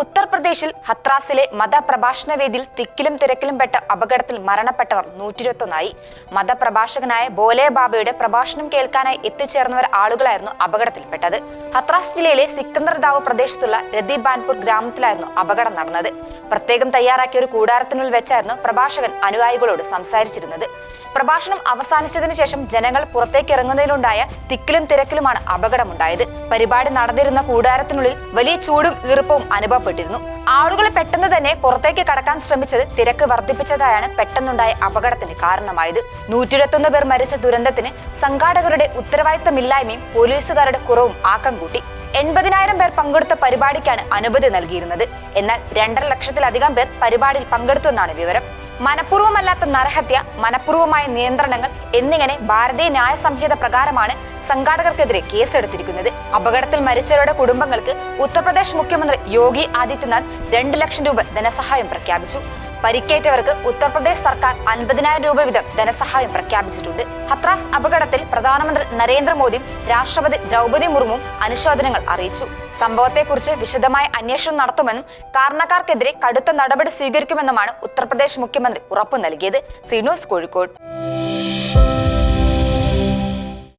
उत्तर ഉത്തർപ്രദേശിൽ ഹത്രാസിലെ മതപ്രഭാഷണ വേദിയിൽ തിക്കിലും തിരക്കിലും പെട്ട അപകടത്തിൽ മരണപ്പെട്ടവർ നൂറ്റിരുപത്തൊന്നായി മതപ്രഭാഷകനായ ബോലെ ബാബയുടെ പ്രഭാഷണം കേൾക്കാനായി എത്തിച്ചേർന്നവർ ആളുകളായിരുന്നു അപകടത്തിൽപ്പെട്ടത്. ഹത്രാസ് ജില്ലയിലെ സിക്കന്ദർദാവ് പ്രദേശത്തുള്ള രതിബാൻപൂർ ഗ്രാമത്തിലായിരുന്നു അപകടം നടന്നത്. പ്രത്യേകം തയ്യാറാക്കിയ ഒരു കൂടാരത്തിനുള്ളിൽ വെച്ചായിരുന്നു പ്രഭാഷകൻ അനുയായികളോട് സംസാരിച്ചിരുന്നത്. പ്രഭാഷണം അവസാനിച്ചതിനു ശേഷം ജനങ്ങൾ പുറത്തേക്ക് ഇറങ്ങുന്നതിലുണ്ടായ തിക്കിലും തിരക്കിലുമാണ് അപകടമുണ്ടായത്. പരിപാടി നടന്നിരുന്ന കൂടാരത്തിനുള്ളിൽ വലിയ ചൂടും ഈർപ്പവും അനുഭവപ്പെട്ടിരുന്നു. ആളുകൾ പെട്ടെന്ന് തന്നെ പുറത്തേക്ക് കടക്കാൻ ശ്രമിച്ചത് തിരക്ക് വർദ്ധിപ്പിച്ചതായാണ് പെട്ടെന്നുണ്ടായ അപകടത്തിന് കാരണമായത്. നൂറ്റിരുപത്തൊന്ന് പേർ മരിച്ച ദുരന്തത്തിന് സംഘാടകരുടെ ഉത്തരവാദിത്തമില്ലായ്മയും പോലീസുകാരുടെ കുറവും ആക്കം കൂട്ടി. എൺപതിനായിരം പേർ പങ്കെടുത്ത പരിപാടിക്കാണ് അനുമതി നൽകിയിരുന്നത്. എന്നാൽ രണ്ടര ലക്ഷത്തിലധികം പേർ പരിപാടിയിൽ പങ്കെടുത്തുവെന്നാണ് വിവരം. മനഃപൂർവമല്ലാത്ത നരഹത്യ മനഃപൂർവമായ നിയന്ത്രണങ്ങൾ എന്നിങ്ങനെ ഭാരതീയ ന്യായ സംഹിത പ്രകാരമാണ് സംഘാടകർക്കെതിരെ കേസെടുത്തിരിക്കുന്നത്. അപകടത്തിൽ മരിച്ചവരുടെ കുടുംബങ്ങൾക്ക് ഉത്തർപ്രദേശ് മുഖ്യമന്ത്രി യോഗി ആദിത്യനാഥ് രണ്ട് ലക്ഷം രൂപ ധനസഹായം പ്രഖ്യാപിച്ചു. പരിക്കേറ്റവർക്ക് ഉത്തർപ്രദേശ് സർക്കാർ അൻപതിനായിരം രൂപ വീതം ധനസഹായം പ്രഖ്യാപിച്ചിട്ടുണ്ട്. ഹത്രാസ് അപകടത്തിൽ പ്രധാനമന്ത്രി നരേന്ദ്രമോദിയും രാഷ്ട്രപതി ദ്രൗപദി മുർമുവും അനുശോചനങ്ങൾ അറിയിച്ചു. സംഭവത്തെക്കുറിച്ച് വിശദമായ അന്വേഷണം നടത്തുമെന്നും കാരണക്കാർക്കെതിരെ കടുത്ത നടപടി സ്വീകരിക്കുമെന്നുമാണ് ഉത്തർപ്രദേശ് മുഖ്യമന്ത്രി ഉറപ്പു നൽകിയത്. സിനോസ് കോഴിക്കോട്.